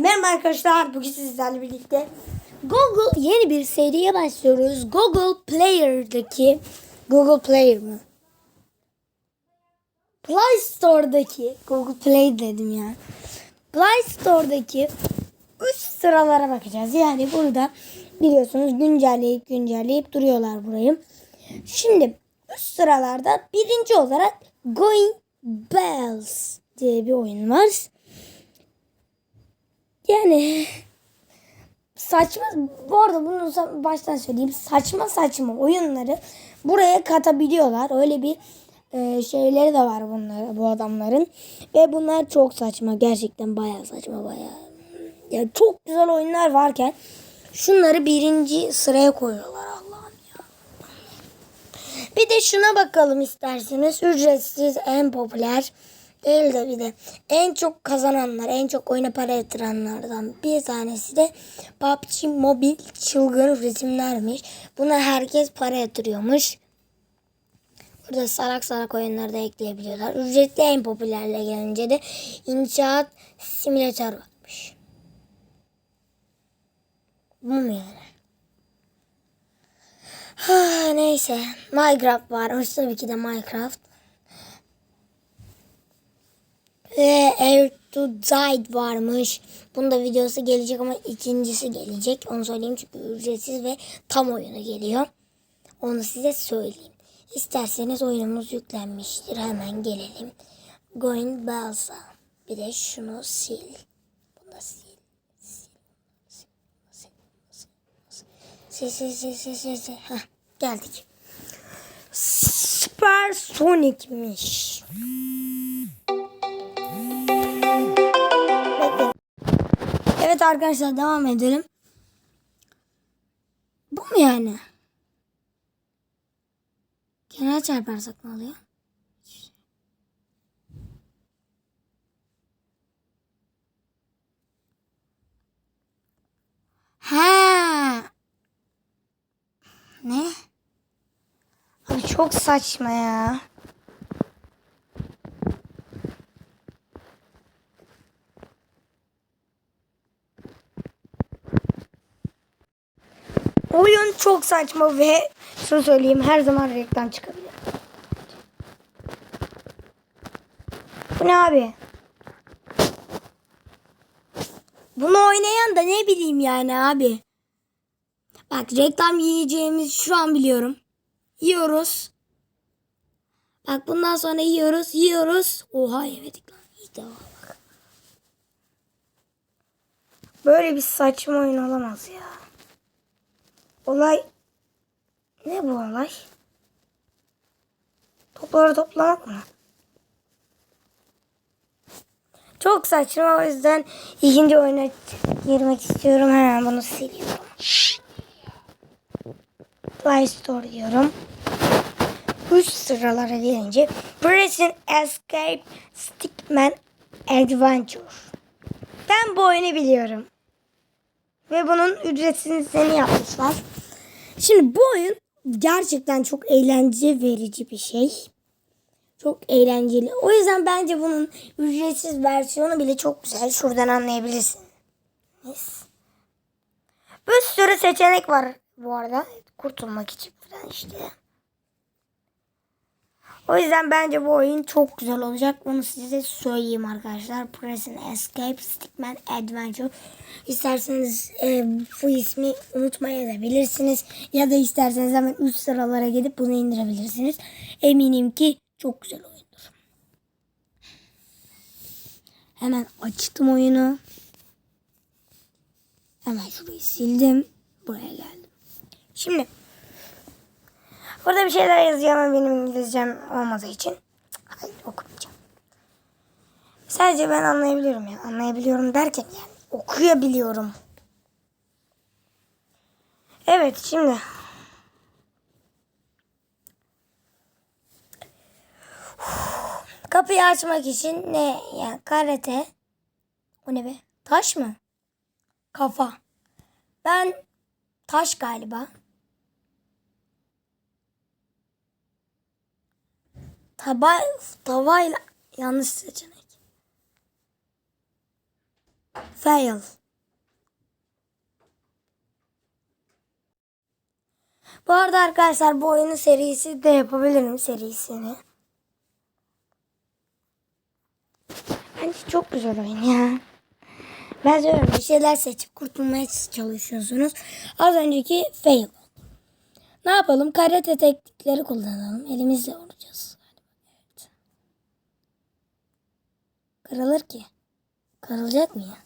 Merhaba arkadaşlar. Bugün sizlerle birlikte Google yeni bir seriye başlıyoruz. Google Player'daki Google Player mı? Play Store'daki Google Play dedim ya. Play Store'daki üst sıralara bakacağız. Yani burada biliyorsunuz güncelleyip güncelleyip duruyorlar burayı. Şimdi üst sıralarda birinci olarak Going Bells diye bir oyun var. Yani saçma bu arada bunu baştan söyleyeyim saçma saçma oyunları buraya katabiliyorlar. Öyle bir e, şeyleri de var bunlar bu adamların ve bunlar çok saçma gerçekten bayağı saçma bayağı. Ya çok güzel oyunlar varken şunları birinci sıraya koyuyorlar Allah'ım ya. Bir de şuna bakalım isterseniz. Ücretsiz en popüler değil de bir de en çok kazananlar, en çok oyuna para yatıranlardan bir tanesi de PUBG Mobile çılgın resimlermiş. Buna herkes para yatırıyormuş. Burada salak salak oyunları da ekleyebiliyorlar. Ücretli en popülerle gelince de inşaat simülatör varmış. Bu mu yani? Ha, neyse. Minecraft varmış. Tabii ki de Minecraft. Ve Air to Die varmış. Bunda videosu gelecek ama ikincisi gelecek. Onu söyleyeyim çünkü ücretsiz ve tam oyunu geliyor. Onu size söyleyeyim. İsterseniz oyunumuz yüklenmiştir. Hemen gelelim. Going Bells'a. Bir de şunu sil. Bunu da sil. Sil, sil, sil, sil, sil, sil. Heh, geldik. Supersonic'miş. Bekleyin. Evet arkadaşlar devam edelim. Bu mu yani? Kenara çarparsak ne oluyor? Ha. Ne? Abi çok saçma ya. Oyun çok saçma ve şunu söyleyeyim her zaman reklam çıkabilir. Bu ne abi? Bunu oynayan da ne bileyim yani abi. Bak reklam yiyeceğimiz şu an biliyorum. Yiyoruz. Bak bundan sonra yiyoruz, yiyoruz. Oha yemedik lan. İyi bak. Böyle bir saçma oyun olamaz ya. Olay ne bu olay? Topları toplamak mı? Çok saçma o yüzden ikinci oyuna girmek istiyorum. Hemen bunu siliyorum. Play Store diyorum. Üst sıralara gelince Prison Escape Stickman Adventure. Ben bu oyunu biliyorum. Ve bunun ücretsizini yapmışlar. Şimdi bu oyun gerçekten çok eğlence verici bir şey. Çok eğlenceli. O yüzden bence bunun ücretsiz versiyonu bile çok güzel. Şuradan anlayabilirsiniz. Bir sürü seçenek var bu arada. Kurtulmak için falan işte. O yüzden bence bu oyun çok güzel olacak. Bunu size söyleyeyim arkadaşlar. Prison Escape Stickman Adventure. İsterseniz e, bu ismi unutmaya da bilirsiniz. Ya da isterseniz hemen üst sıralara gidip bunu indirebilirsiniz. Eminim ki çok güzel oyundur. Hemen açtım oyunu. Hemen şurayı sildim. Buraya geldim. Şimdi Burada bir şeyler yazıyor ama benim İngilizcem olmadığı için hayır okumayacağım. Sadece ben anlayabiliyorum ya. Anlayabiliyorum derken yani okuyabiliyorum. Evet şimdi. Kapıyı açmak için ne? Yani karate. O ne be? Taş mı? Kafa. Ben taş galiba. Taba, tavayla yanlış seçenek. Fail. Bu arada arkadaşlar bu oyunun serisi de yapabilirim serisini. Bence çok güzel oyun ya. Ben söylüyorum bir şeyler seçip kurtulmaya çalışıyorsunuz. Az önceki fail. Ne yapalım? Karate teknikleri kullanalım. Elimizle vuracağız. Kırılır ki. Kırılacak mı ya?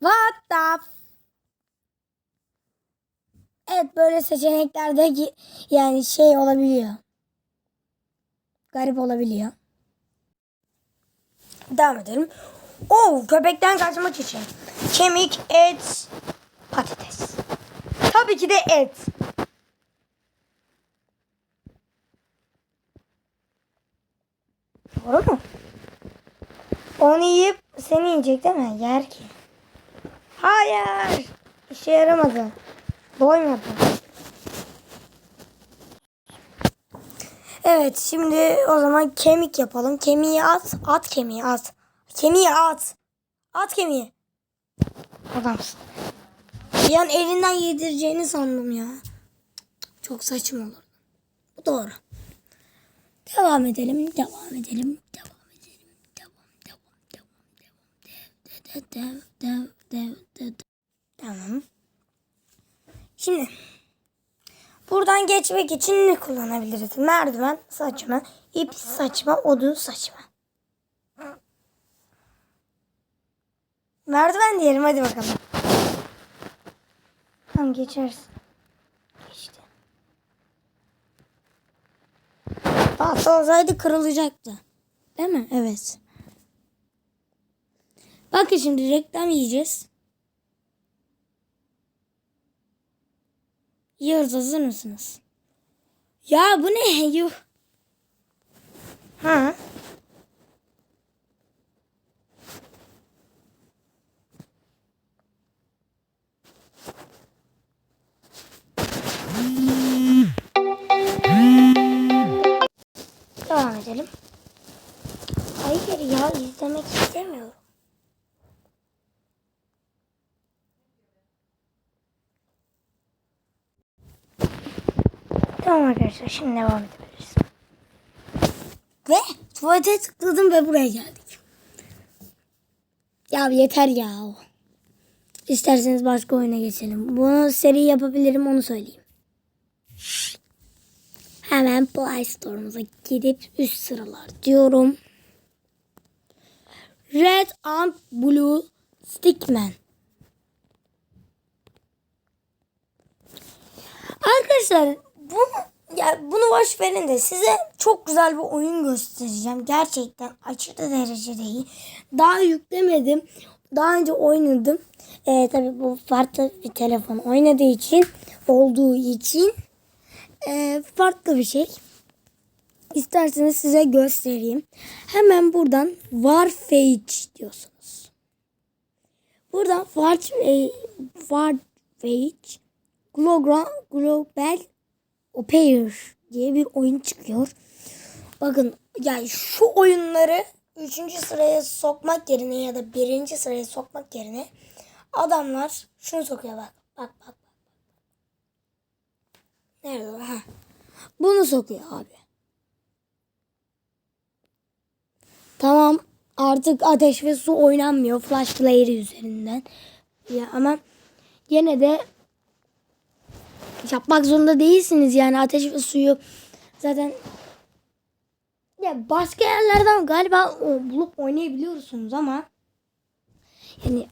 What the Evet böyle seçeneklerde gi- yani şey olabiliyor. Garip olabiliyor. Devam edelim. Oo köpekten kaçmak için. Kemik, et, patates. Tabii ki de et. Doğru mu? Onu yiyip seni yiyecek değil mi? Yer ki. Hayır. İşe yaramadı. Doymadı. Evet şimdi o zaman kemik yapalım. Kemiği at. At kemiği at. Kemiği at. At kemiği. Adamsın. Bir an elinden yedireceğini sandım ya. Çok saçma olur. Bu doğru. Devam edelim. Devam edelim. Devam edelim. Devam devam devam devam. Dev dev dev dev. Tamam. Şimdi buradan geçmek için ne kullanabiliriz? Merdiven saçma, ip saçma, odun saçma. Merdiven diyelim hadi bakalım. Tamam geçersin. Geçti. Tahta olsaydı kırılacaktı. Değil mi? Evet. Bakın şimdi reklam yiyeceğiz. Yiyoruz hazır mısınız? Ya bu ne? Yuh. Ha. Devam edelim. Hayır ya izlemek istemiyorum. Tamam arkadaşlar şimdi devam edebiliriz. Ve tuvalete tıkladım ve buraya geldik. Ya yeter ya. İsterseniz başka oyuna geçelim. Bunu seri yapabilirim onu söyleyeyim. Hemen Play Store'umuza gidip üst sıralar diyorum. Red and Blue Stickman. Arkadaşlar bunu ya bunu boş verin de size çok güzel bir oyun göstereceğim. Gerçekten aşırı derecede iyi. Daha yüklemedim. Daha önce oynadım. Ee, tabii bu farklı bir telefon oynadığı için olduğu için ee, farklı bir şey. İsterseniz size göstereyim. Hemen buradan Warfage diyorsunuz. Buradan Warfage, Warfage Global, Global Opera diye bir oyun çıkıyor. Bakın yani şu oyunları 3. sıraya sokmak yerine ya da 1. sıraya sokmak yerine adamlar şunu sokuyor bak. Bak bak bak. Nerede o? Ha. Bunu sokuyor abi. Tamam artık ateş ve su oynanmıyor Flash Player üzerinden. Ya ama yine de yapmak zorunda değilsiniz yani ateş ve suyu zaten ya başka yerlerden galiba bulup oynayabiliyorsunuz ama yani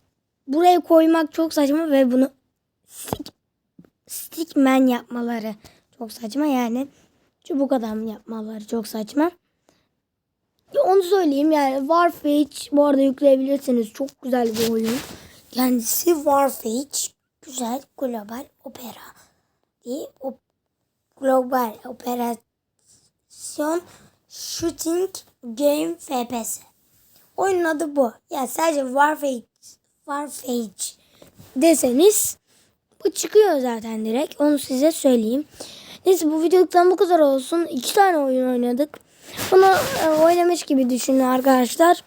buraya koymak çok saçma ve bunu stick, stickman yapmaları çok saçma yani çubuk adam yapmaları çok saçma. Ya onu söyleyeyim yani Warfage bu arada yükleyebilirsiniz. Çok güzel bir oyun. Kendisi Warfage güzel global opera diye o global operasyon shooting game FPS. Oyunun adı bu. Yani sadece Warfage Warfage deseniz bu çıkıyor zaten direkt. Onu size söyleyeyim. Neyse bu videoluktan bu kadar olsun. İki tane oyun oynadık. Bunu e, oynamış gibi düşünün arkadaşlar.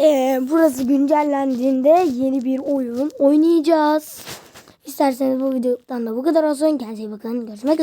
Ee, burası güncellendiğinde yeni bir oyun oynayacağız. İsterseniz bu videodan da bu kadar olsun. Kendinize iyi bakın. Görüşmek üzere.